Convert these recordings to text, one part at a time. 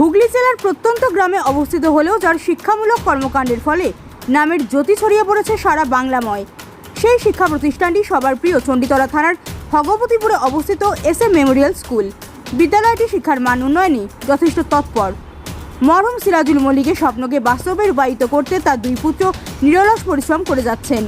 হুগলি জেলার প্রত্যন্ত গ্রামে অবস্থিত হলেও যার শিক্ষামূলক কর্মকাণ্ডের ফলে নামের জ্যোতি ছড়িয়ে পড়েছে সারা বাংলাময়। সেই শিক্ষা প্রতিষ্ঠানটি সবার প্রিয় চণ্ডীতলা থানার ভগবতীপুরে অবস্থিত এস এ মেমোরিয়াল স্কুল। বিদ্যালয়টি শিক্ষার মান উন্নয়নে যথেষ্ট তৎপর। মরহুম সিরাজুল মল্লিকের স্বপ্নকে বাস্তবে রূপায়িত করতে তার দুই পুত্র নিরলস পরিশ্রম করে যাচ্ছেন।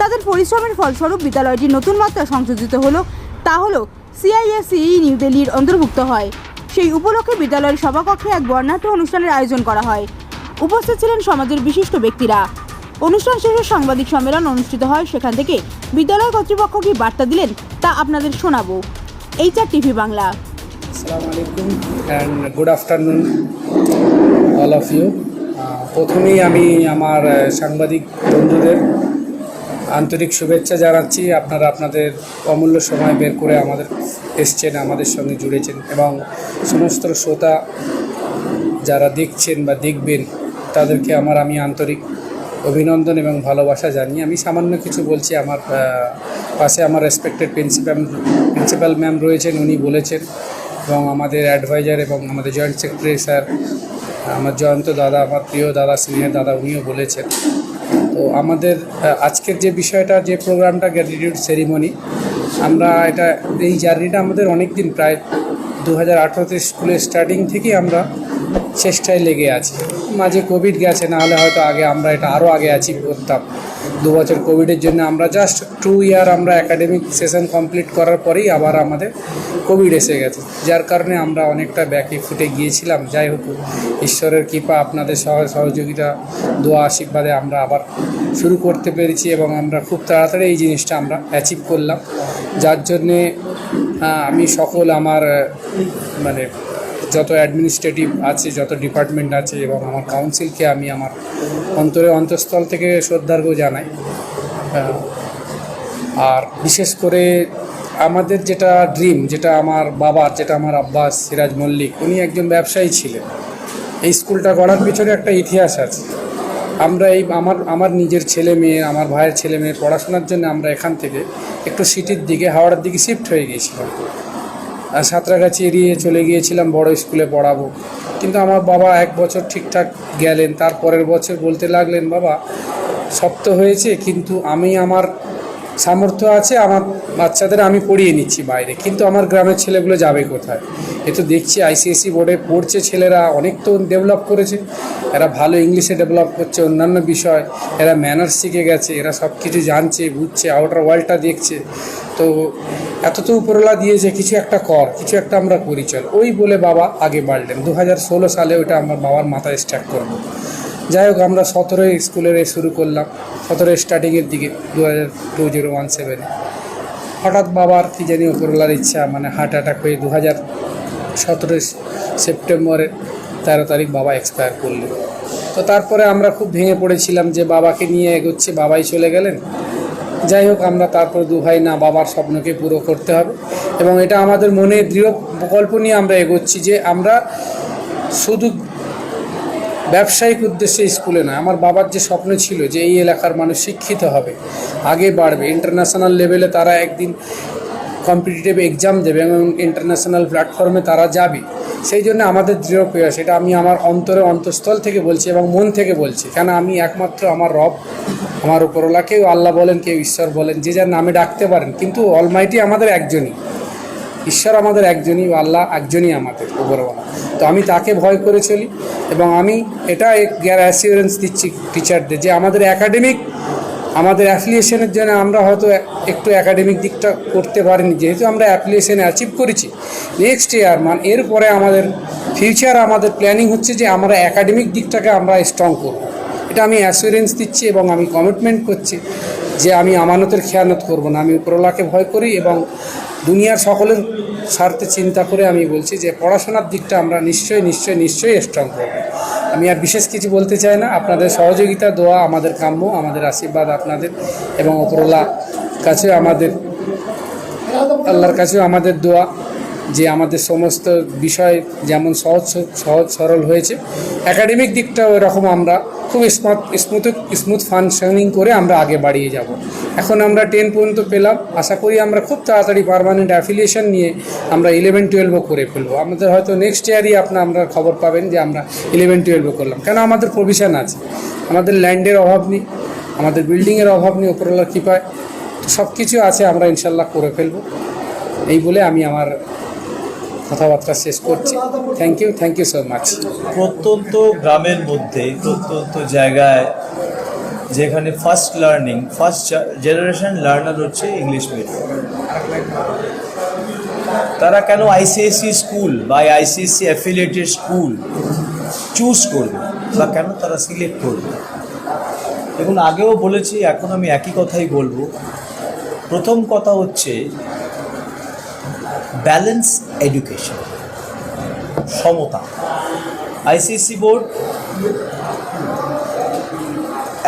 তাদের পরিশ্রমের ফলস্বরূপ বিদ্যালয়টি নতুন মাত্রা সংযোজিত হলো, তা হলো সিআইএসসিই নিউ দিল্লির অন্তর্ভুক্ত হয়। সেই উপলক্ষে বিদ্যালয়ের সভাকক্ষে এক বর্ণাঢ্য অনুষ্ঠানের আয়োজন করা হয়। উপস্থিত ছিলেন সমাজের বিশিষ্ট ব্যক্তিরা। অনুষ্ঠান শেষে সাংবাদিক সম্মেলন অনুষ্ঠিত হয়। সেখান থেকে বিদ্যালয় কর্তৃপক্ষ কি বার্তা দিলেন তা আপনাদের শোনাবো। HR TV Bangla. Good afternoon all of you প্রথমেই আমি আমার সাংবাদিক বন্ধুদের আন্তরিক শুভেচ্ছা জানাচ্ছি। আপনারা আপনাদের অমূল্য সময় বের করে আমাদের এসছেন, আমাদের সঙ্গে জুড়েছেন এবং সমস্ত শ্রোতা যারা দেখছেন বা দেখবেন, তাদেরকে আমার আমি আন্তরিক অভিনন্দন এবং ভালোবাসা জানিয়ে আমি সামান্য কিছু বলছি। আমার পাশে আমার রেসপেক্টেড প্রিন্সিপাল প্রিন্সিপাল ম্যাম রয়েছেন, উনি বলেছেন এবং আমাদের অ্যাডভাইজার এবং আমাদের জয়েন্ট সেক্রেটারি স্যার আমার জয়ন্ত দাদা, আমার প্রিয় দাদা, স্নেহের দাদা, উনিও বলেছেন। তো আমাদের আজকের যে বিষয়টা, যে প্রোগ্রামটা গ্র্যাটিটিউড সেরিমনি আমরা এটা, এই জার্নিটা আমাদের অনেক দিন প্রায় দু হাজার আঠেরোতে স্কুলের স্টার্টিং থেকেই আমরা চেষ্টায় লেগে আছি। মাঝে কোভিড গেছে, না হলে হয়তো আগে আমরা এটা আরও আগে অ্যাচিভ করতাম। দু বছর কোভিডের জন্য আমরা জাস্ট টু ইয়ার আমরা একাডেমিক সেশন কমপ্লিট করার পরেই আবার আমাদের কোভিড এসে গেছে। যার কারণে আমরা অনেকটা ব্যাকে ফুটে গিয়েছিলাম। যাই হোক, ঈশ্বরের কৃপা, আপনাদের সহ সহযোগিতা, দোয়া, আশীর্বাদে আমরা আবার শুরু করতে পেরেছি এবং আমরা খুব তাড়াতাড়ি এই জিনিসটা আমরা অ্যাচিভ করলাম। যার জন্যে আমি সকল আমার মানে যত অ্যাডমিনিস্ট্রেটিভ আছে, যত ডিপার্টমেন্ট আছে এবং আমার কাউন্সিলকে আমি আমার অন্তরে অন্তঃস্থল থেকে শ্রদ্ধার্ঘ্য জানাই। আর বিশেষ করে আমাদের যেটা ড্রিম যেটা আমার বাবার, যেটা আমার আব্বাস সিরাজ মল্লিক, উনি একজন ব্যবসায়ী ছিলেন। এই স্কুলটা গড়ার পিছনে একটা ইতিহাস আছে। আমরা এই আমার আমার নিজের ছেলে মেয়ে, আমার ভাইয়ের ছেলে মেয়ে পড়াশোনার জন্য আমরা এখান থেকে একটু সিটির দিকে, হাওড়ার দিকে শিফট হয়ে গিয়েছিলাম। সাঁতরাগাছি এড়িয়ে চলে গিয়েছিলাম, বড় স্কুলে পড়াবো। কিন্তু আমার বাবা এক বছর ঠিকঠাক গেলেন তার পরের বছর বলতে লাগলেন, বাবা সব তো হয়েছে, কিন্তু আমি আমার সামর্থ্য আছে, আমার বাচ্চাদের আমি পড়িয়ে নিচ্ছি বাইরে। কিন্তু আমার গ্রামের ছেলেগুলো যাবে কোথায়? এ তো দেখছি আইসিএসসি বোর্ডে পড়ছে ছেলেরা, অনেক তো ডেভেলপ করেছে। এরা ভালো ইংলিশে ডেভেলপ করছে, অন্যান্য বিষয়। এরা ম্যানার্স শিখে গেছে, এরা সব কিছু জানছে, বুঝছে আউটার ওয়ার্ল্ডটা দেখছে। তো এত তো উপরওয়ালা দিয়েছে, কিছু একটা কর, কিছু একটা আমরা করি, চল। ওই বলে বাবা আগে বাড়লেন। দু হাজার ষোলো সালে ওইটা আমার বাবার মাথায় স্টার্ট করব যাই হোক, আমরা সতেরোই স্কুলের শুরু করলাম। সতেরোই স্টার্টিংয়ের দিকে দু হাজার টু জিরো ওয়ান সেভেনে হঠাৎ বাবার কী জানি উপরওয়ালার ইচ্ছা মানে হার্ট অ্যাটাক হয়ে দু হাজার সতেরোই সেপ্টেম্বরের তেরো তারিখ বাবা এক্সপায়ার করলেন তো তারপরে আমরা খুব ভেঙে পড়েছিলাম যে বাবাকে নিয়ে এগোচ্ছে, বাবাই চলে গেলেন। যাই হোক, আমরা তারপর দু ভাই না, বাবার স্বপ্নকে পুরো করতে হবে। এবং এটা আমাদের মনে দৃঢ় প্রকল্প নিয়ে আমরা এগোচ্ছি যে আমরা শুধু ব্যবসায়িক উদ্দেশ্যে স্কুলে নয়। আমার বাবার যে স্বপ্ন ছিল যে এই এলাকার মানুষ শিক্ষিত হবে, আগে বাড়বে। ইন্টারন্যাশনাল লেভেলে তারা একদিন কম্পিটিটিভ এক্সাম দেবে এবং ইন্টারন্যাশনাল প্ল্যাটফর্মে তারা যাবে। সেই জন্য আমাদের দৃঢ় প্রয়াস, এটা আমি আমার অন্তরে অন্তঃস্থল থেকে বলছি এবং মন থেকে বলছি। কেন আমি একমাত্র আমার রব, আমার উপরওয়ালা, কেউ আল্লাহ বলেন, কেউ ঈশ্বর বলেন, যে যার নামে ডাকতে পারেন, কিন্তু অলমাইটি আমাদের একজনই। ঈশ্বর আমাদের একজনই, আল্লাহ একজনই আমাদের উপরওয়ালা তো আমি তাকে ভয় করে চলি এবং আমি এটা গ্যার অ্যাসিওরেন্স দিচ্ছি টিচারদের যে আমাদের একাডেমিক আমাদের অ্যাফিলিয়েশনের জন্য আমরা হয়তো একটু একাডেমিক দিকটা করতে পারিনি। যেহেতু আমরা অ্যাপ্লিকেশনে অ্যাচিভ করেছি। নেক্সট ইয়ার মান এরপরে আমাদের ফিউচার আমাদের প্ল্যানিং হচ্ছে যে আমরা একাডেমিক দিকটাকে আমরা স্ট্রং করব। এটা আমি অ্যাসুরেন্স দিচ্ছি এবং আমি কমিটমেন্ট করছি যে আমি আমানতের খেয়ানত করব না। আমি উপরওয়ালাকে ভয় করি এবং দুনিয়ার সকলের স্বার্থে চিন্তা করে আমি বলছি যে পড়াশোনার দিকটা আমরা নিশ্চয়ই নিশ্চয়ই নিশ্চয়ই স্ট্রং করব। আমি আর বিশেষ কিছু বলতে চাই না। আপনাদের সহযোগিতা, দোয়া আমাদের কাম্য, আমাদের আশীর্বাদ আপনাদের এবং অপরলা কাছে আমাদের, আল্লাহর কাছেও আমাদের দোয়া। যে আমাদের সমস্ত বিষয় যেমন সহজ সহজ সরল হয়েছে। একাডেমিক দিকটাও এরকম আমরা খুব স্মার্ট, স্মুথ স্মুথ ফাংশনিং করে আমরা আগে বাড়িয়ে যাব। এখন আমরা টেন পর্যন্ত পেলাম। আশা করি আমরা খুব তাড়াতাড়ি পারমানেন্ট অ্যাফিলিয়েশন নিয়ে আমরা ইলেভেন টুয়েলভও করে ফেলব। আমাদের হয়তো নেক্সট ইয়ারই আপনার আমরা খবর পাবেন যে আমরা ইলেভেন টুয়েলভও করলাম। কেন আমাদের প্রভিশন আছে? আমাদের ল্যান্ডের অভাব নেই, আমাদের বিল্ডিংয়ের অভাব নেই ওপরওয়ালার কৃপায়। সব কিছু আছে, আমরা ইনশাল্লাহ করে ফেলব। এই বলে আমি আমার কথাবার্তা শেষ করছি। Thank you thank you so much প্রত্যন্ত গ্রামের মধ্যে, প্রত্যন্ত জায়গায় যেখানে first learning first generation learner হচ্ছে ইংলিশ মিডিয়াম তারা কেন আইসিএসসি স্কুল বা আইসিএসসি অ্যাফিলিয়েটেড স্কুল চুজ করবে বা কেন তারা সিলেক্ট করবে? দেখুন, আগেও বলেছি, এখন আমি একই কথাই বলব। প্রথম কথা হচ্ছে ব্যালেন্স এডুকেশন সমতা। আইসিএসসি বোর্ড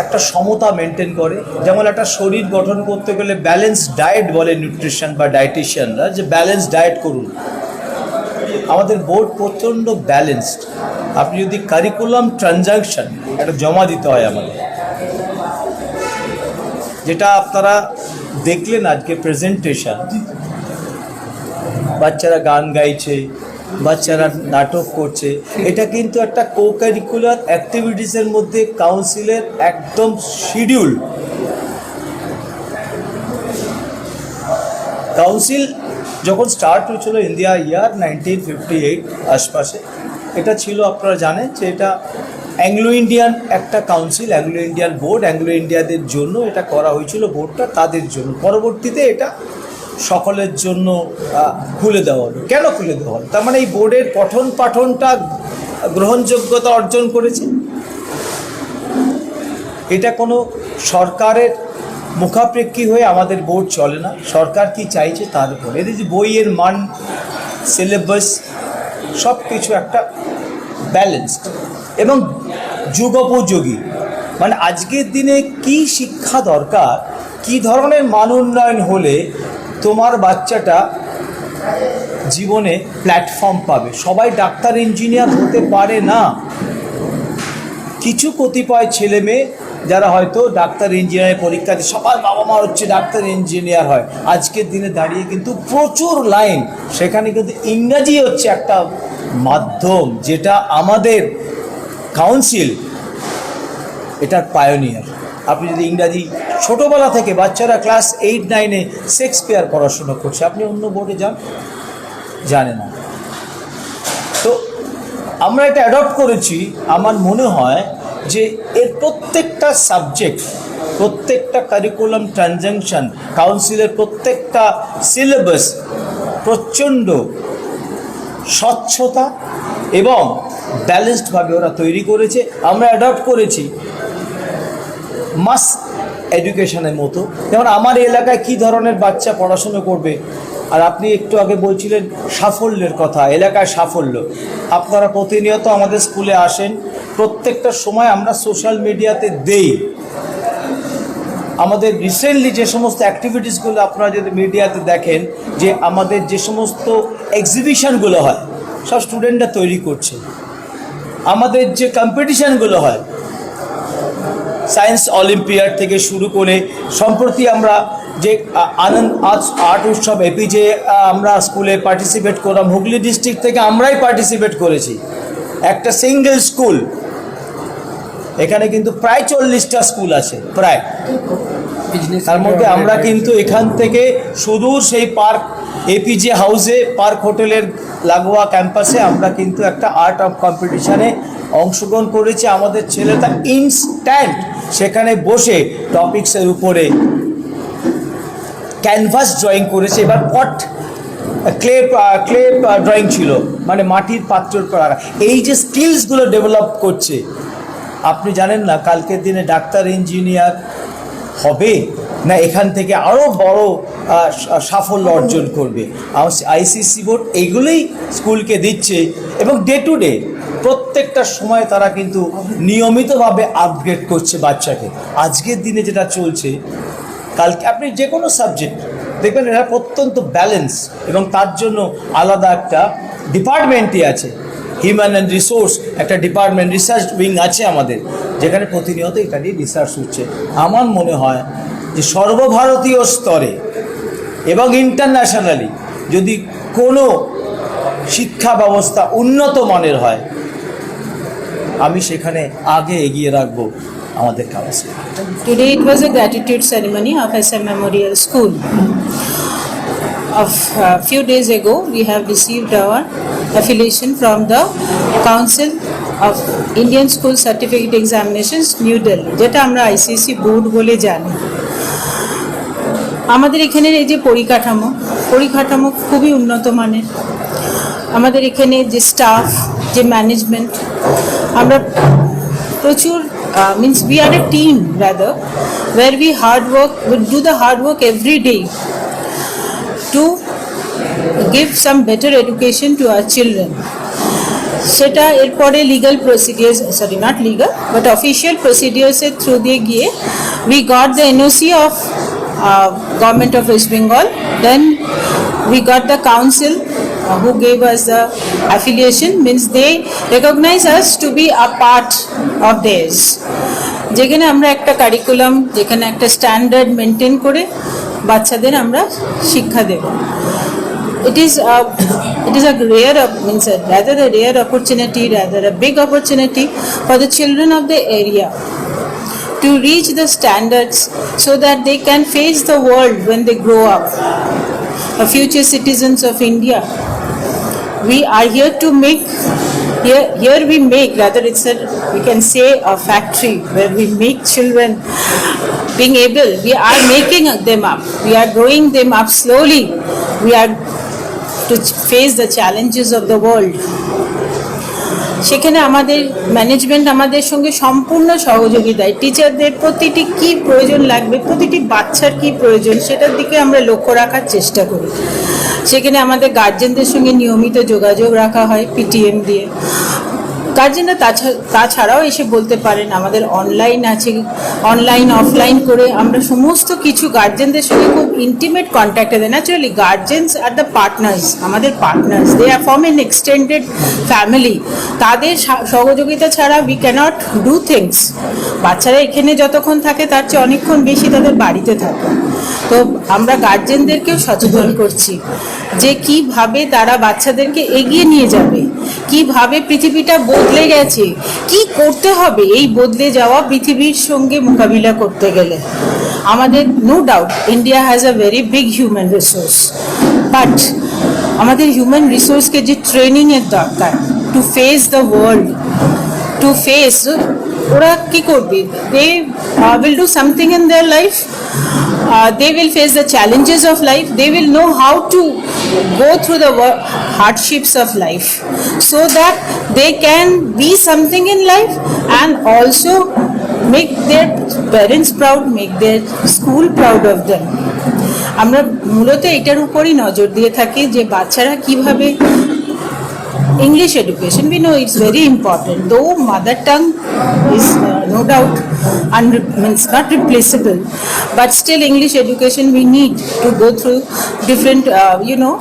একটা সমতা মেনটেন করে। যেমন একটা শরীর গঠন করতে গেলে ব্যালেন্স ডায়েট বলে নিউট্রিশন বা ডায়েটিশিয়ানরা যে ব্যালেন্স ডায়েট করুন। আমাদের বোর্ড প্রচণ্ড ব্যালেন্সড আপনি যদি কারিকুলাম ট্রানজাকশন একটা জমা দিতে হয় আমাদের, যেটা আপনারা দেখলেন আজকে প্রেজেন্টেশন বাচ্চারা গান গাইছে, বাচ্চারা নাটক করছে। এটা কিন্তু একটা কো কারিকুলার অ্যাক্টিভিটিসের মধ্যে কাউন্সিলের একদম শিডিউল কাউন্সিল যখন স্টার্ট হয়েছিল India year nineteen fifty eight আশপাশে, এটা ছিল আপনারা জানেন যে এটা অ্যাংলো ইন্ডিয়ান একটা council Anglo Indian board Anglo ইন্ডিয়াদের জন্য এটা করা হয়েছিল বোর্ডটা তাদের জন্য। পরবর্তীতে এটা সকলের জন্য খুলে দেওয়া হলো। কেন খুলে দেওয়া হলো? তার মানে এই বোর্ডের পঠন পাঠনটা গ্রহণযোগ্যতা অর্জন করেছে? এটা কোনো সরকারের মুখাপেক্ষী হয়ে আমাদের বোর্ড চলে না। সরকার কি চাইছে তার উপর। এদের যে বইয়ের মান সিলেবাস সব কিছু একটা ব্যালেন্সড এবং যুগোপযোগী। মানে আজকের দিনে কি শিক্ষা দরকার? কি ধরনের মান উন্নয়ন হলে তোমার বাচ্চাটা জীবনে প্ল্যাটফর্ম পাবে। সবাই ডাক্তার ইঞ্জিনিয়ার হতে পারে না। কিছু কতিপয় ছেলে মেয়ে যারা হয়তো ডাক্তার ইঞ্জিনিয়ারের পরীক্ষা দিয়ে সবার বাবা মা হচ্ছে ডাক্তার ইঞ্জিনিয়ার হয়। আজকের দিনে দাঁড়িয়ে কিন্তু প্রচুর লাইন সেখানে কিন্তু ইংরাজি হচ্ছে একটা মাধ্যম যেটা আমাদের কাউন্সিল এটার পায়োনিয়ার আপনি যদি ইংরাজি ছোটোবেলা থেকে বাচ্চারা ক্লাস এইট, নাইনে শেক্সপিয়ার পড়াশুনো করছে, আপনি অন্য বোর্ডে যান? জানে না। তো আমরা এটা অ্যাডপ্ট করেছি। আমার মনে হয় যে এর প্রত্যেকটা সাবজেক্ট প্রত্যেকটা কারিকুলাম ট্রানজাকশন কাউন্সিলের প্রত্যেকটা সিলেবাস প্রচণ্ড স্বচ্ছতা এবং ব্যালেন্সডভাবে ওরা তৈরি করেছে। আমরা অ্যাডপ্ট করেছি। মাস এডুকেশনের মতো। যেমন আমার এলাকায় কি ধরনের বাচ্চা পড়াশুনো করবে? আর আপনি একটু আগে বলছিলেন সাফল্যের কথা, এলাকায় সাফল্য। আপনারা প্রতিনিয়ত আমাদের স্কুলে আসেন, প্রত্যেকটা সময় আমরা সোশ্যাল মিডিয়াতে দেই। আমাদের রিসেন্টলি যে সমস্ত অ্যাক্টিভিটিসগুলো আপনারা যদি মিডিয়াতে দেখেন, যে আমাদের যে সমস্ত এক্সিবিশনগুলো হয়, সব স্টুডেন্টরা তৈরি করছে। আমাদের যে কম্পিটিশানগুলো হয় সায়েন্স অলিম্পিয়াড থেকে শুরু করে সম্প্রতি আমরা যে আনন্দ আজ আর্ট উৎসব এপিজে আমরা স্কুলে পার্টিসিপেট করলাম। হুগলি ডিস্ট্রিক্ট থেকে আমরাই পার্টিসিপেট করেছি। একটা সিঙ্গেল স্কুল এখানে কিন্তু প্রায় চল্লিশটা স্কুল আছে, প্রায়। তার মধ্যে আমরা কিন্তু এখান থেকে সুদূর সেই পার্ক এপিজে হাউসে পার্ক হোটেলের লাগোয়া ক্যাম্পাসে আমরা কিন্তু একটা আর্ট অফ কম্পিটিশানে অংশগ্রহণ করেছে আমাদের ছেলেটা ইনস্ট্যান্ট সেখানে বসে টপিক্সের উপরে ক্যানভাস ড্রয়িং করেছে। এবার পট ক্লে ক্লে ড্রয়িং ছিল। মানে মাটির পাত্রের উপর এই যে স্কিলসগুলো ডেভেলপ করছে, আপনি জানেন না কালকের দিনে ডাক্তার ইঞ্জিনিয়ার হবে না এখান থেকে আরও বড় সাফল্য অর্জন করবে। আইসিসি বোর্ড এইগুলোই স্কুলকে দিচ্ছে এবং ডে টু ডে প্রত্যেকটা সময় তারা কিন্তু নিয়মিতভাবে আপগ্রেড করছে বাচ্চাকে। আজকের দিনে যেটা চলছে, কালকে আপনি যে কোনো সাবজেক্ট দেখবেন এরা অত্যন্ত ব্যালেন্স এবং তার জন্য আলাদা একটা ডিপার্টমেন্টই আছে। হিউম্যান অ্যান্ড রিসোর্স একটা ডিপার্টমেন্ট রিসার্চ উইং আছে আমাদের, যেখানে প্রতিনিয়ত এটা নিয়ে রিসার্চ হচ্ছে। আমার মনে হয় যে সর্বভারতীয় স্তরে এবং ইন্টারন্যাশনালি যদি কোনো শিক্ষা ব্যবস্থা উন্নত মানের হয় আমি সেখানে আগে এগিয়ে রাখব আমাদের কাছে। Today it was a gratitude ceremony of S M memorial school of few days ago we have received our affiliation from the council of Indian school certificate examinations New Delhi যেটা আমরা আইসিএসি বোর্ড বলে জানি। আমাদের এখানের এই যে পরিকাঠামো পরিকাঠামো খুবই উন্নত মানের। আমাদের এখানে যে স্টাফ যে ম্যানেজমেন্ট আমরা প্রচুর means we are a team rather we're we hard work will do the hard work every day to give some better education to our children সেটা এরপরে legal procedures sorry not legal but official প্রসিডিয়ার্সের through দিয়ে গিয়ে we got the NOC of government of West Bengal then we got the council uh, who gave us the affiliation means they recognize us to be a part of theirs যেখানে আমরা একটা curriculum যেখানে একটা standard maintain করে বাচ্চাদের আমরা শিক্ষা দেব it is a it is a rare op- means a, rather a rare opportunity rather a big opportunity for the children of the area to reach the standards so that they can face the world when they grow up a future citizens of india we are here to make here here we make rather it's a we can say a factory where we make children. Being able we are making them up. We are growing them up slowly. We are to face the challenges of the world সেখানে আমাদের management আমাদের সঙ্গে সম্পূর্ণ সহযোগিতায় টিচারদের প্রতিটি কি প্রয়োজন লাগবে, প্রতিটি বাচ্চার কি প্রয়োজন সেটার দিকে আমরা লক্ষ্য রাখার চেষ্টা করি। সেখানে আমাদের গার্জেনদের সঙ্গে নিয়মিত যোগাযোগ রাখা হয় পিটিএম দিয়ে। গার্জেনরা তাছা- তাছাড়াও এসে বলতে পারেন, আমাদের অনলাইন আছে অনলাইন অফলাইন করে আমরা সমস্ত কিছু গার্জেনদের সঙ্গে খুব ইন্টিমেট কন্ট্যাক্টে দেয় naturally guardians R the partners আমাদের partners they are form an extended family তাদের সহযোগিতা ছাড়া উই ক্যানট ডু থিংস বাচ্চারা এখানে যতক্ষণ থাকে, তার চেয়ে অনেকক্ষণ বেশি তাদের বাড়িতে থাকে। তো আমরা গার্জেনদেরকেও সচেতন করছি যে কীভাবে তারা বাচ্চাদেরকে এগিয়ে নিয়ে যাবে। কীভাবে পৃথিবীটা বদলে গেছে? কি করতে হবে এই বদলে যাওয়া পৃথিবীর সঙ্গে মোকাবিলা করতে গেলে? আমাদের no doubt India has a very big human resource but আমাদের হিউম্যান রিসোর্সকে যে ট্রেনিংয়ের দরকার to face the world to face ওরা কি করবে? They will do something in their life uh, they will face the challenges of life they will know how to go through the hardships of life so that they can be something in life and also make their parents proud make their school proud of them আমরা মূলত এটার উপরই নজর দিয়ে থাকি যে বাচ্চারা কীভাবে English education, we know it's very important. Though mother tongue is uh, no doubt means not replaceable, but still English education we need to go through different, uh, you know,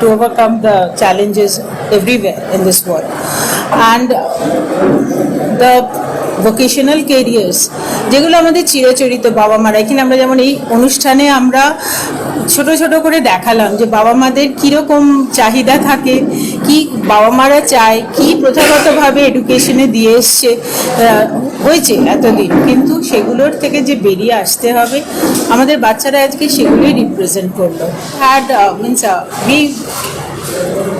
to overcome the challenges everywhere in this world. And the vocational careers যেগুলো আমাদের চিরচরিত বাবা মারা। এখানে আমরা যেমন এই অনুষ্ঠানে আমরা ছোট ছোট করে দেখালাম যে বাবা মাদের কীরকম চাহিদা থাকে, কি বাবা মারা চায়, কি প্রথাগতভাবে এডুকেশনে দিয়ে এসছে হয়েছে এতদিন। কিন্তু সেগুলোর থেকে যে বেরিয়ে আসতে হবে, আমাদের বাচ্চারা আজকে সেগুলোই রিপ্রেজেন্ট করল। Had means B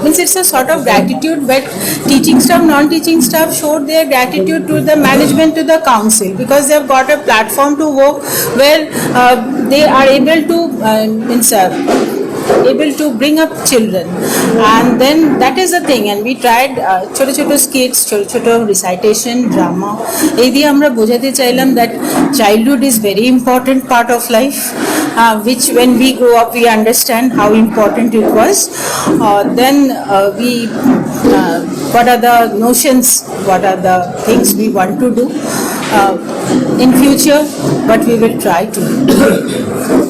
means it's a sort of gratitude but teaching staff non-teaching staff showed their gratitude to the management to the council because they've got a platform to work where uh, they are able to uh, means uh, able to bring up children and then that is the thing and we tried uh, ছোট ছোট skits ছোট ছোট recitation drama এই দিয়ে আমরা বোঝাতে চাইলাম that childhood is very important part of life uh, which when we grow up we understand how important it was. Uh, then uh, we uh, what are the notions what are the things we want to do in future but we will try to